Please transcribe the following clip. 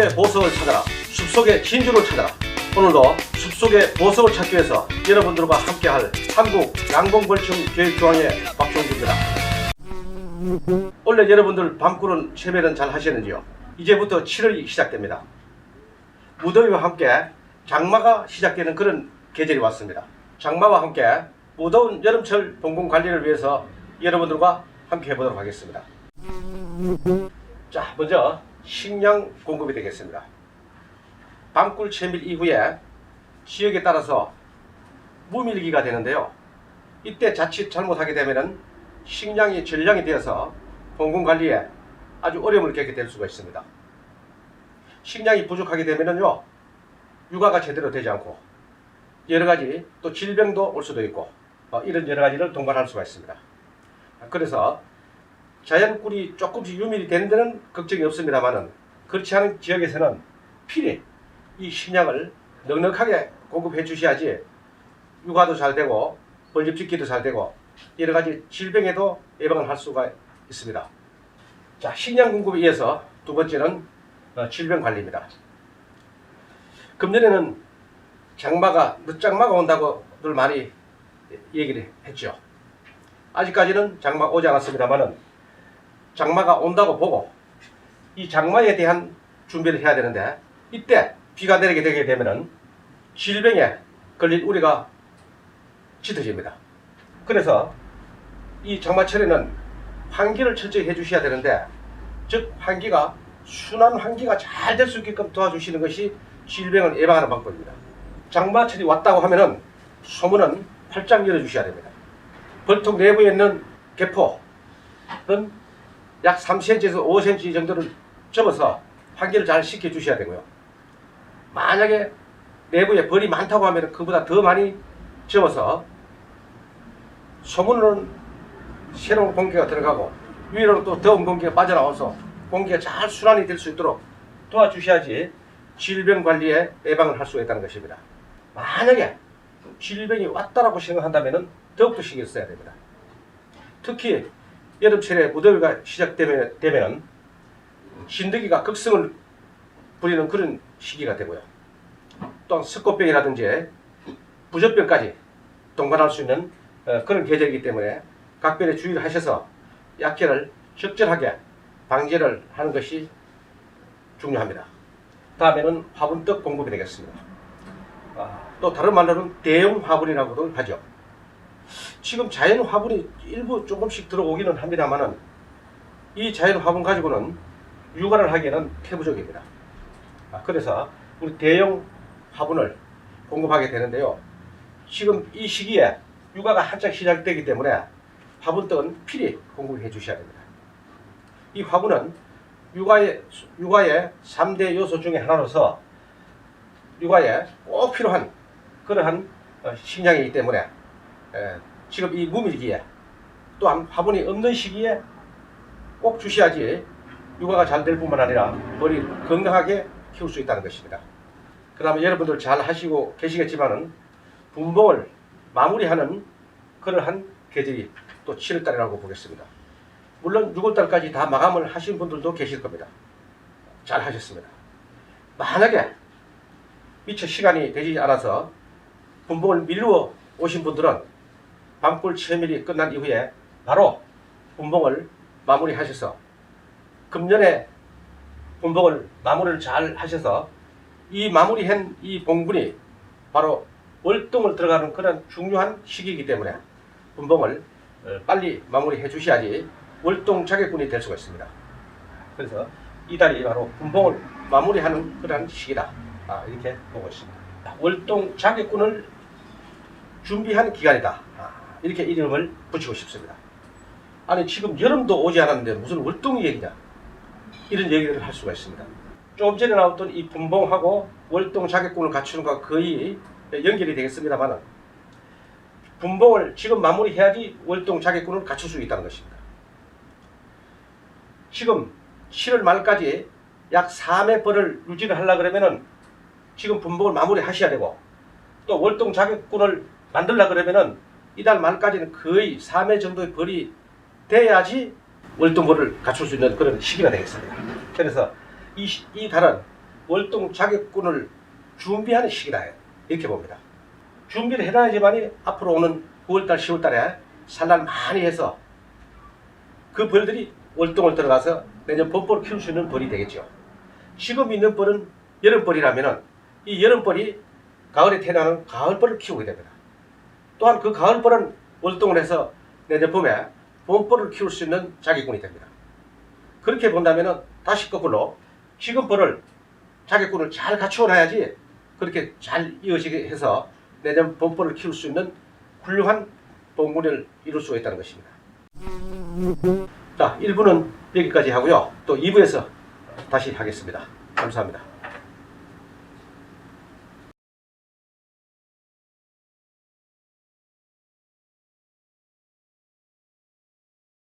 숲속의 보석을 찾아라. 숲속의 진주를 찾아라. 오늘도 숲속의 보석을 찾기 위해서 여러분들과 함께할 한국 양봉벌충 교육조항의 박종주입니다. 원래 여러분들 밤꾸른 세배는 잘 하시는지요? 이제부터 7월이 시작됩니다. 무더위와 함께 장마가 시작되는 그런 계절이 왔습니다. 장마와 함께 무더운 여름철 동공 관리를 위해서 여러분들과 함께 해보도록 하겠습니다. 자, 먼저 식량 공급이 되겠습니다. 밤꿀 채밀 이후에 지역에 따라서 무밀기가 되는데요. 이때 자칫 잘못하게 되면은 식량이 전량이 되어서 공공 관리에 아주 어려움을 겪게 될 수가 있습니다. 식량이 부족하게 되면은요, 육아가 제대로 되지 않고 여러 가지 또 질병도 올 수도 있고 어, 이런 여러 가지를 동반할 수가 있습니다. 그래서 자연꿀이 조금씩 유밀이 되는 데는 걱정이 없습니다만은 그렇지 않은 지역에서는 필히 이 식량을 넉넉하게 공급해 주셔야지 육아도 잘 되고 벌집 짓기도 잘 되고 여러 가지 질병에도 예방을 할 수가 있습니다. 자, 식량 공급에 이어서 두 번째는 어, 질병 관리입니다. 금년에는 장마가 늦장마가 온다고들 많이 얘기를 했죠. 아직까지는 장마 오지 않았습니다만은 장마가 온다고 보고 이 장마에 대한 준비를 해야 되는데 이때 비가 내리게 되게 되면은 질병에 걸릴 우려가 짙어집니다. 그래서 이 장마철에는 환기를 철저히 해주셔야 되는데 즉 환기가 순한 환기가 잘 될 수 있게끔 도와주시는 것이 질병을 예방하는 방법입니다. 장마철이 왔다고 하면은 소문은 활짝 열어주셔야 됩니다. 벌통 내부에 있는 개포는 약 3cm에서 5cm 정도를 접어서 환기를 잘 시켜주셔야 되고요. 만약에 내부에 벌이 많다고 하면 그보다 더 많이 접어서 소문으로는 새로운 공기가 들어가고 위로는 또 더운 공기가 빠져나와서 공기가 잘 순환이 될 수 있도록 도와주셔야지 질병 관리에 예방을 할 수가 있다는 것입니다. 만약에 질병이 왔다라고 생각한다면 더욱더 신경 써야 됩니다. 특히 여름철에 무더위가 시작되면 진드기가 극성을 부리는 그런 시기가 되고요. 또한 석고병이라든지 부젖병까지 동반할 수 있는 어, 그런 계절이기 때문에 각별의 주의를 하셔서 약재를 적절하게 방제를 하는 것이 중요합니다. 다음에는 화분떡 공급이 되겠습니다. 아, 또 다른 말로는 대형 화분이라고도 하죠. 지금 자연 화분이 일부 조금씩 들어오기는 합니다만은 이 자연 화분 가지고는 육아를 하기에는 태부적입니다. 아, 그래서 우리 대형 화분을 공급하게 되는데요. 지금 이 시기에 육아가 한창 시작되기 때문에 화분떡은 필히 공급해 주셔야 됩니다. 이 화분은 육아의, 육아의 3대 요소 중에 하나로서 육아에 꼭 필요한 그러한 어, 식량이기 때문에 에, 지금 이 무밀기에 또한 화분이 없는 시기에 꼭 주셔야지 육아가 잘 될 뿐만 아니라 머리 건강하게 키울 수 있다는 것입니다. 그 다음에 여러분들 잘 하시고 계시겠지만은 분봉을 마무리하는 그러한 계절이 또 7월달이라고 보겠습니다. 물론 6월달까지 다 마감을 하신 분들도 계실 겁니다. 잘 하셨습니다. 만약에 미처 시간이 되지 않아서 분봉을 미루어 오신 분들은 밤꿀 채밀이 끝난 이후에 바로 분봉을 마무리하셔서 금년에 분봉을 마무리를 잘 하셔서 이 마무리한 이 봉분이 바로 월동을 들어가는 그런 중요한 시기이기 때문에 분봉을 어, 빨리 마무리해 주셔야지 월동 자격군이 될 수가 있습니다. 그래서 이 달이 바로 분봉을 마무리하는 그런 시기다. 아, 이렇게 보고 있습니다. 월동 자격군을 준비한 기간이다. 아, 이렇게 이름을 붙이고 싶습니다. 아니 지금 여름도 오지 않았는데 무슨 월동 얘기냐? 이런 얘기를 할 수가 있습니다. 조금 전에 나왔던 이 분봉하고 월동 자격군을 갖추는 것과 거의 연결이 되겠습니다만은 분봉을 지금 마무리해야지 월동 자격군을 갖출 수 있다는 것입니다. 지금 7월 말까지 약 3회 벌을 유지를 하려 그러면은 지금 분봉을 마무리하셔야 되고 또 월동 자격군을 만들려 그러면은 이달 말까지는 거의 3회 정도의 벌이 돼야지 월동벌을 갖출 수 있는 그런 시기가 되겠습니다. 그래서 이, 시- 이 달은 월동 자격군을 준비하는 시기다 이렇게 봅니다. 준비를 해놔야지만이 앞으로 오는 9월달, 10월달에 산란 많이 해서 그 벌들이 월동을 들어가서 내년 봄벌을 키울 수 있는 벌이 되겠죠. 지금 있는 벌은 여름벌이라면은 이 여름벌이 가을에 태어나는 가을벌을 키우게 됩니다. 또한 그 가을벌은 월동을 해서 내년 봄에 봄벌을 키울 수 있는 자격군이 됩니다. 그렇게 본다면은 다시 거꾸로 지금 벌을 자격군을 잘 갖추어 놔야지 그렇게 잘 이어지게 해서 내년 봄벌을 키울 수 있는 훌륭한 봉군을 이룰 수가 있다는 것입니다. 자, 1부는 여기까지 하고요. 또 2부에서 다시 하겠습니다. 감사합니다.